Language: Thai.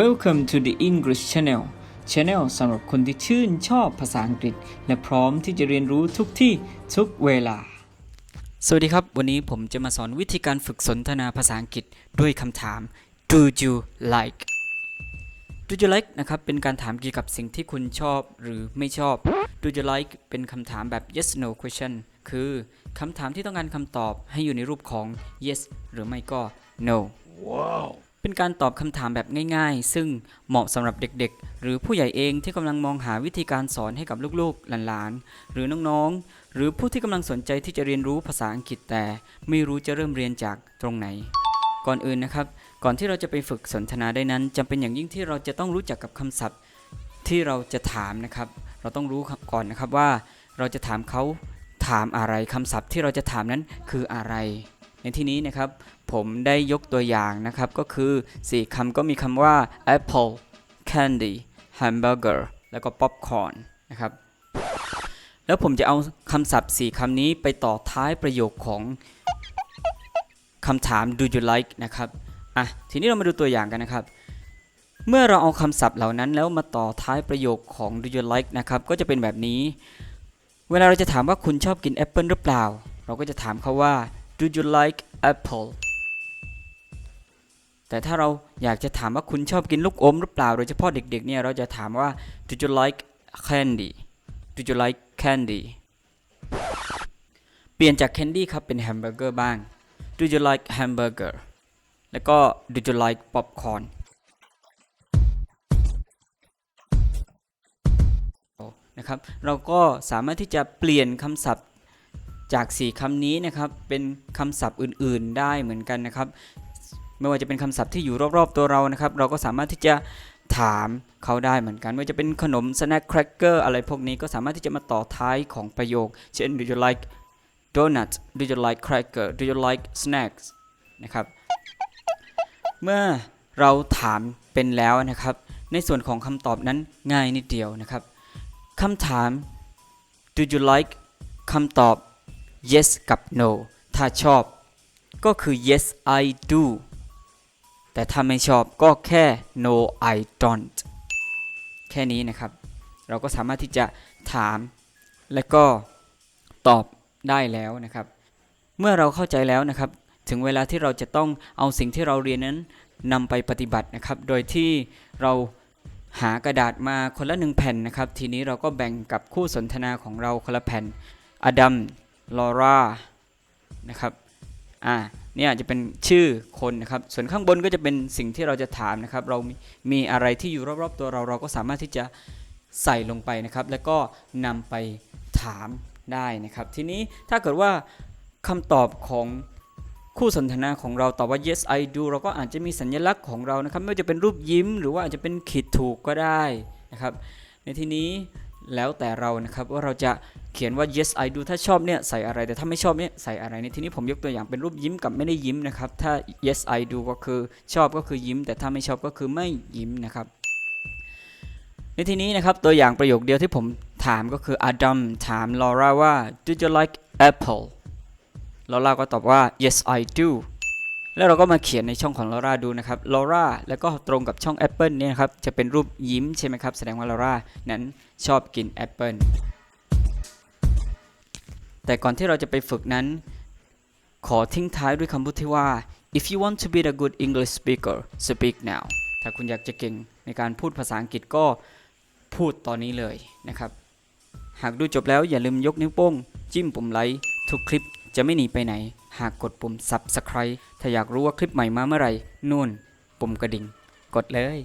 Welcome to the English Channel Channel สำหรับคนที่ชื่นชอบภาษาอังกฤษ และพร้อมที่จะเรียนรู้ทุกที่ทุกเวลา สวัสดีครับ วันนี้ผมจะมาสอนวิธีการฝึกสนทนาภาษาอังกฤษด้วยคำถาม Do you like Do you like นะครับ เป็นการถามเกี่ยวกับสิ่งที่คุณชอบหรือไม่ชอบ Do you like เป็นคำถามแบบ yes no question คือคำถามที่ต้องการคำตอบให้อยู่ในรูปของ yes หรือไม่ก็ no เป็นการตอบคำถามแบบง่าย ๆ ซึ่งเหมาะสำหรับเด็กๆ หรือผู้ใหญ่เองที่กำลังมองหาวิธีการสอนให้กับลูกๆ หลานๆ หรือน้องๆ หรือผู้ที่กำลังสนใจที่จะเรียนรู้ภาษาอังกฤษแต่ ไม่รู้จะเริ่มเรียนจากตรงไหน ก่อนอื่นนะครับ ก่อนที่เราจะไปฝึกสนทนาได้นั้นจำเป็นอย่างยิ่งที่เราจะต้องรู้จักกับคำศัพท์ที่เราจะถามนะครับ เราต้องรู้ก่อนนะครับว่า เราจะถามเขาถามอะไรคำศัพท์ที่เราจะถามนั้นคืออะไร ในที่นี้นะครับผมได้ยกตัวอย่างนะครับก็คือ 4คำก็มีคำว่า apple candy hamburger แล้วก็ popcorn นะครับแล้วผมจะเอาคำศัพท์ 4คำนี้ไปต่อท้ายประโยคของคำถาม do you like นะครับอะทีนี้เรามาดูตัวอย่างกันนะครับ เมื่อเราเอาคำศัพท์เหล่านั้นแล้วมาต่อท้ายประโยคของ do you like นะครับก็จะเป็นแบบนี้ เวลาเราจะถามว่าคุณชอบกินแอปเปิลหรือเปล่า เราก็จะถามเขาว่า do you like apple แต่ถ้าเราอยากจะถามว่าคุณชอบกินลูกอมหรือเปล่า โดยเฉพาะเด็กๆเนี่ยเราจะถามว่า do you like candy do you like candy เปลี่ยนจาก candy ครับเป็น hamburger บ้าง do you like hamburger แล้วก็ do you like popcorn นะครับ เราก็สามารถที่จะเปลี่ยนคำศัพท์ จาก 4คำนี้นะครับเป็นคำศัพท์อื่นๆได้เหมือนกันนะครับ ไม่ว่าจะเป็นคำศัพท์ที่อยู่รอบๆตัวเรานะครับ เราก็สามารถที่จะถามเขาได้เหมือนกันไม่ว่าจะเป็นขนม snack cracker อะไรพวกนี้ก็สามารถที่จะมาต่อท้ายของประโยค เช่น do you like donut do you like cracker do you like snacks นะครับ เมื่อเราถามเป็นแล้วนะครับ ในส่วนของคำตอบนั้นง่ายนิดเดียวนะครับคำถาม do you like คำตอบ yes กับ no ถ้าชอบก็คือ yes I do แต่ถ้าไม่ชอบก็แค่ no I don't แค่นี้นะครับ เราก็สามารถที่จะถามและก็ตอบได้แล้วนะครับ เมื่อเราเข้าใจแล้วนะครับ ถึงเวลาที่เราจะต้องเอาสิ่งที่เราเรียนนั้นนำไปปฏิบัตินะครับ โดยที่เราหากระดาษมาคนละหนึ่งแผ่นนะครับ ทีนี้เราก็แบ่งกับคู่สนทนาของเราคนละแผ่น อดัม ลอร่านะครับอ่าเนี่ยจะเป็นชื่อคนนะครับ ส่วนข้างบนก็จะเป็นสิ่งที่เราจะถามนะครับ เรามีมีอะไรที่อยู่รอบๆตัวเราเราก็สามารถที่จะใส่ลงไปนะครับ แล้วก็นำไปถามได้นะครับ ทีนี้ถ้าเกิดว่าคำตอบของคู่สนทนาของเราตอบว่า yes I do เราก็อาจจะมีสัญลักษณ์ของเรานะครับ ไม่ว่าจะเป็นรูปยิ้ม หรือว่าอาจจะเป็นขีดถูกก็ได้นะครับ ในที่นี้ แล้วแต่เรานะครับว่าเราจะเขียนว่า yes I do ถ้าชอบเนี่ยใส่อะไรแต่ถ้าไม่ชอบเนี่ยใส่อะไรในที่นี้ผมยกตัวอย่างเป็นรูปยิ้มกับไม่ได้ยิ้มนะครับ ถ้า yes I do ก็คือชอบก็คือยิ้ม แต่ถ้าไม่ชอบก็คือไม่ยิ้มนะครับ ในที่นี้นะครับตัวอย่างประโยคเดียวที่ผมถามก็คืออดัมถามลอร่าว่า do you like apple ลอร่าก็ตอบว่า yes I do แล้วเราก็มาเขียนในช่องของลอร่าดูนะครับลอร่าแล้วก็ตรงกับช่องแอปเปิลเนี่ยนะครับจะเป็นรูปยิ้มใช่ไหมครับ แสดงว่าลอร่านั้นชอบกินแอปเปิลแต่ก่อนที่เราจะไปฝึกนั้น ขอทิ้งท้ายด้วยคำพูดที่ว่า if you want to be a good English speaker speak now ถ้าคุณอยากจะเก่งในการพูดภาษาอังกฤษก็พูดตอนนี้เลยนะครับ หากดูจบแล้วอย่าลืมยกนิ้วโป้ง จิ้มปุ่มไลค์ทุกคลิปจะไม่หนีไปไหน หากกดปุ่ม subscribe ถ้าอยากรู้ว่าคลิปใหม่มาเมื่อไหร่นู่น ปุ่มกระดิ่ง กดเลย